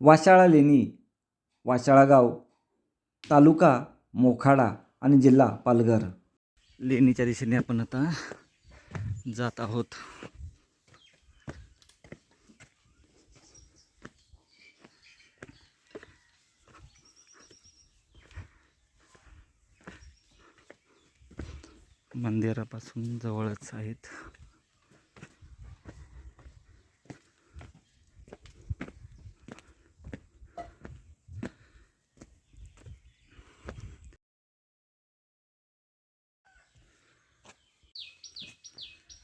वाशाळा लेणी वाशाळा गाव तालुका मोखाडा आणि जिल्हा पालघर. लेणीच्या दिशेने आपण आता जात आहोत. मंदिरापासून जवळच आहेत.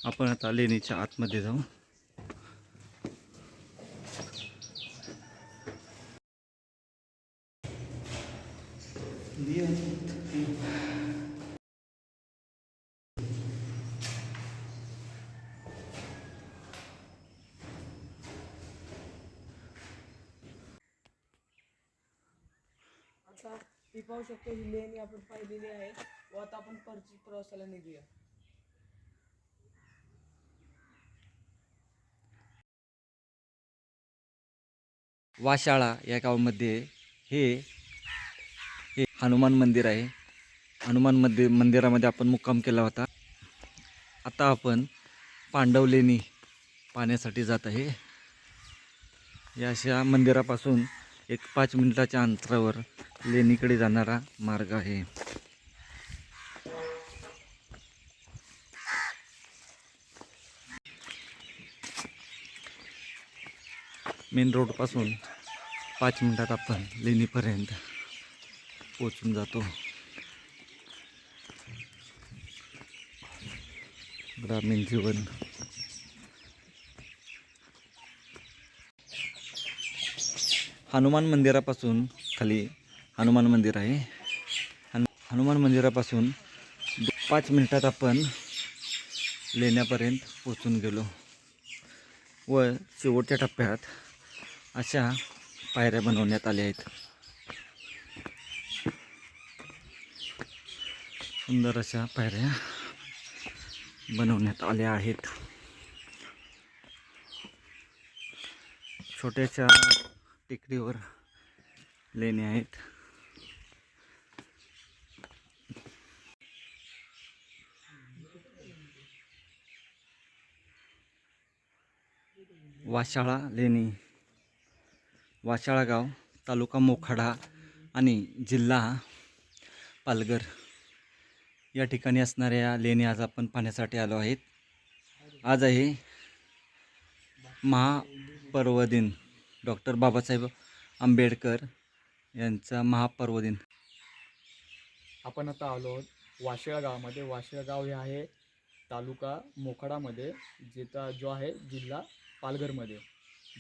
आपण आता लेणीच्या आतमध्ये जाऊ. आता ती पाहू शकतो ही लेणी आपण पाहिलेली आहे. व आता आपण परची प्रवासाला निघूया. वाशाळा या गावामध्ये हे हे हनुमान मंदिर आहे. हनुमान मंदिर मंदिरामध्ये आपण मुक्काम केला होता. आता आपण पांडवलेणी पाहण्यासाठी जात आहे. या अशा मंदिरापासून एक पाच मिनिटाच्या अंतरावर लेणीकडे जाणारा मार्ग आहे. मेन रोडपासून पाच मिनटात आपण लेणीपर्यंत पोचून जातो. ग्रामीण जीवन. हनुमान मंदिरापासून खाली हनुमान मंदिर आहे. हनु हनुमान मंदिरापासून पाच मिनिटात आपण लेण्यापर्यंत पोचून गेलो. व शेवटच्या टप्प्यात अशा पायऱ्या बनवण्यात आल्या आहेत. सुंदर अशा पायऱ्या बनवण्यात आल्या आहेत. छोट्याशा टेकडीवर लेणे आहेत. वाशाळा लेणी वाचाळागाव तालुका मोखाडा आणि जिल्हा पालघर. या ठिकाणी असणाऱ्या लेणी आज आपण पाहण्यासाठी आलो आहेत. आज आहे महापर्व दिन डॉक्टर बाबासाहेब आंबेडकर यांचा महापर्व दिन आपण आता आलो आहोत वाशिळा गावामध्ये वाशिळा गाव हे आहे तालुका मोखाडामध्ये जिथं जो आहे जिल्हा पालघरमध्ये.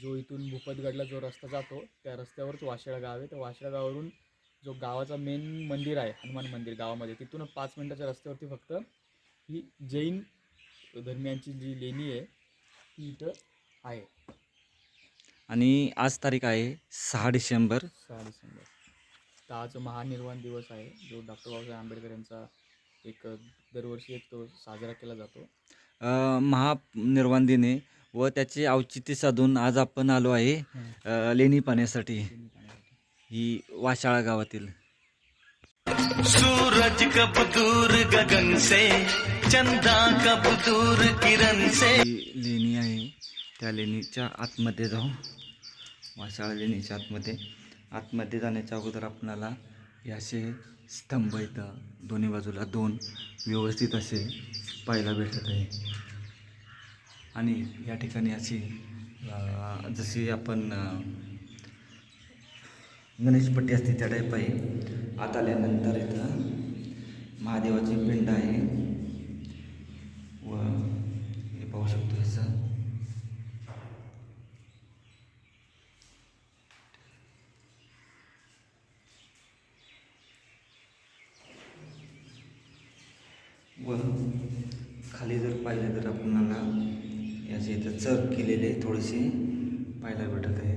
जो इथून भूपतगडला जो रस्ता जातो त्या रस्त्यावरच वाशिळा गाव आहे. तर वाशिळा गावावरून जो गावाचा मेन मंदिर आहे हनुमान मंदिर गावामध्ये तिथून पाच मिनिटाच्या रस्त्यावरती फक्त ही जैन धर्मियांची जी लेणी आहे ती इथं आहे. आणि आज तारीख आहे सहा डिसेंबर. सहा डिसेंबर. तर आज महानिर्वाण दिवस आहे जो डॉक्टर बाबासाहेब आंबेडकर यांचा एक दरवर्षी एक तो साजरा केला जातो. महानिर्वाण दिन व त्याचे औचित्य साधून आज आपण आलो आहे लेणी पाहण्यासाठी ही वाशाळा गावातील. सूरज कब दूर गगन से चंदा कब दूर किरण से. लेणी आहे त्या लेणीच्या आतमध्ये जाऊ. वाशाळा लेणीच्या आतमध्ये. आतमध्ये जाण्याच्या अगोदर आपणाला हे असे स्तंभ इथं दोन्ही बाजूला दोन व्यवस्थित असे पाहायला भेटत आहे. आणि या ठिकाणी अशी जशी आपण गणेशपट्टी असते त्या टाईप आहे आत आल्यानंतर इथं महादेवाची पिंड आहे. व हे पाहू शकतो ह्याचं व खाली जर पाहिलं तर आपणाला याचे इथं चर केलेले थोडेसे पाहायला भेटत आहे.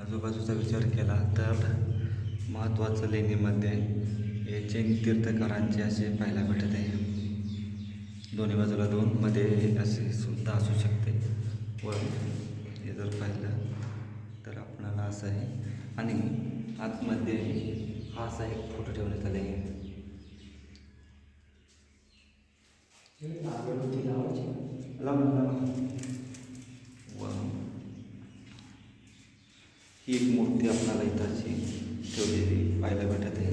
आजूबाजूचा विचार केला तर महत्त्वाचं लेणीमध्ये हे जैन तीर्थकारांचे असे पाहायला भेटत आहे. दोन्ही बाजूला दोन मध्ये असे सुद्धा असू शकते. व हे जर पाहिलं तर आपणाला असं आहे. आणि आतमध्ये हा असा एक फोटो ठेवण्यात आला आहे. वा. ही एक मूर्ती आपल्याला इथं अशी ठेवलेली पाहायला भेटत आहे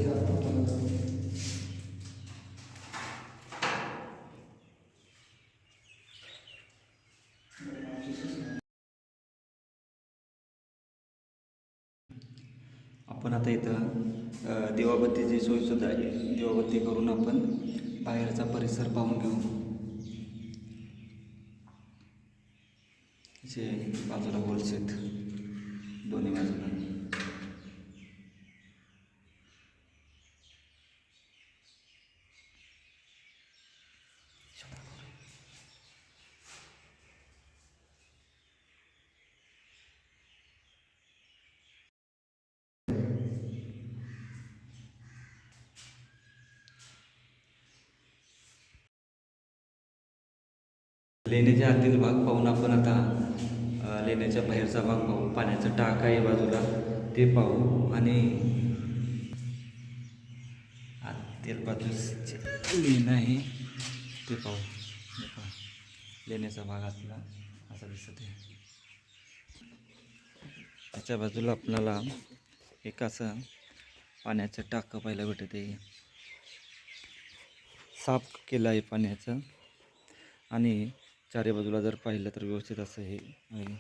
आपण आता इथं देवाबत्तीची दिवाबत्तीची सोयीसुद्धा आहे देवाबत्ती करून आपण बाहेरचा परिसर पाहून घेऊ जे बाजूला होलसेल दोन्ही बाजूला लेण्याच्या आतील भाग पाहून आपण आता लेण्याच्या बाहेरचा भाग पाहू. पाण्याचं टाक आहे बाजूला ते पाहू. आणि आतील बाजूस लेणं आहे ते पाहू. लेण्याचा भाग असला असा दिसत आहे. त्याच्या बाजूला आपल्याला एक असं पाण्याचं टाकं पाहायला भेटत आहे साफ केलं आहे पाण्याचं. आणि चारी बाजूला जर पाहिलं तर व्यवस्थित असं हे आहे.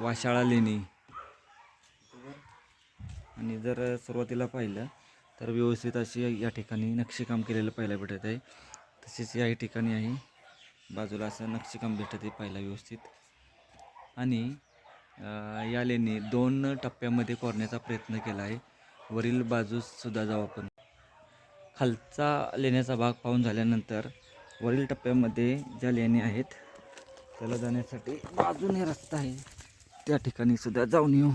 वाशाळा लेणी. आणि जर सुरुवातीला पाहिलं तर व्यवस्थित अशी या ठिकाणी नक्षीकाम केलेलं पाहायला भेटत आहे. तसेच या ठिकाणी आहे. बाजूला असं नक्षीकाम भेटत आहे पाहायला व्यवस्थित. आणि या लेणी दोन टप्प्यामध्ये कोरण्याचा प्रयत्न केला आहे. वरील बाजूसुद्धा जाऊ आपण. खालचा लेण्याचा भाग पाहून झाल्यानंतर वरील टप्प्यामध्ये ज्या लेणी आहेत त्याला जाण्यासाठी बाजूने रस्ता आहे. त्या ठिकाणी सुद्धा जाऊन येऊ.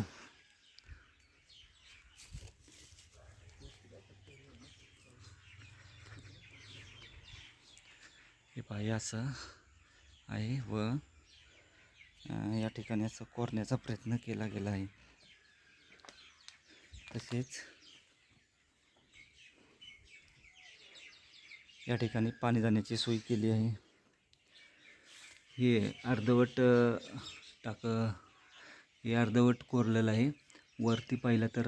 हे पाहिजे असं आहे व या ठिकाणी असं कोरण्याचा प्रयत्न केला गेला आहे. तसेच या ठिकाणी पाणी जाण्याची सोय केली आहे. हे अर्धवट टाकं टाक हे अर्धवट कोरलेलं आहे. वरती पाहिलं तर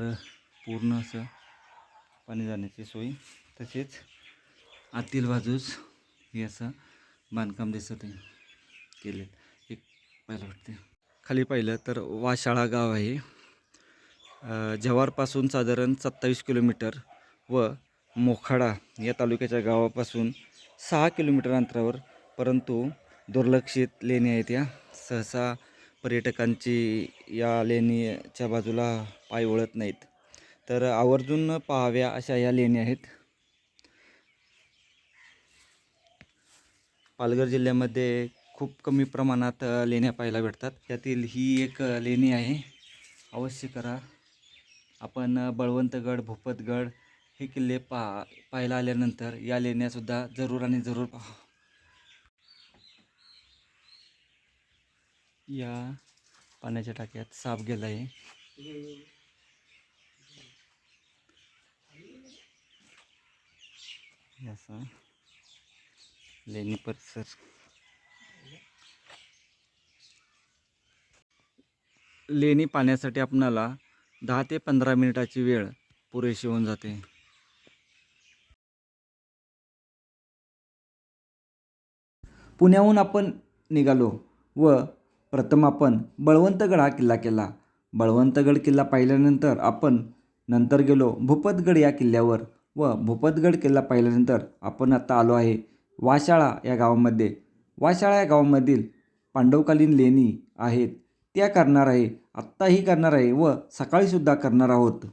पूर्ण असं पाणी जाण्याची सोय. तसेच आतील बाजूस हे असं बांधकाम दिसत आहे. केले एक पाहिलं वाटते खाली पाहिलं तर वाशाळा गाव आहे. जव्हारपासून साधारण सत्तावीस किलोमीटर व मोखाडा या तालुक्याच्या गावापासून सहा किलोमीटर अंतरावर परंतु दुर्लक्षित लेणी आहेत या. सहसा पर्यटकांची या लेणीच्या बाजूला पाय ओळत नाहीत. तर आवर्जून पाहाव्या अशा या लेणी आहेत. पालघर जिल्ह्यामध्ये खूप कमी प्रमाणात लेण्या पाहायला भेटतात. त्यातील ही एक लेणी आहे. अवश्य करा. आपण बळवंतगड भूपतगड हे किल्ले पा पाहायला आल्यानंतर या लेण्यासुद्धा जरूर आणि जरूर पहा. या पाण्याच्या टाक्यात साप गेला आहे लेणी परिसर. लेणी पाण्यासाठी आपणाला दहा ते पंधरा मिनिटाची वेळ पुरेशी होऊन जाते. पुण्याहून आपण निघालो व प्रथम आपण बळवंतगड हा किल्ला केला. बळवंतगड किल्ला पाहिल्यानंतर आपण नंतर गेलो भूपतगड या किल्ल्यावर व भूपतगड किल्ला पाहिल्यानंतर आपण आता आलो आहे वाशाळा या गावामध्ये. वाशाळा या गावामधील पांडवकालीन लेणी आहेत त्या करणार आहे आत्ताही करणार आहे व सकाळीसुद्धा करणार आहोत.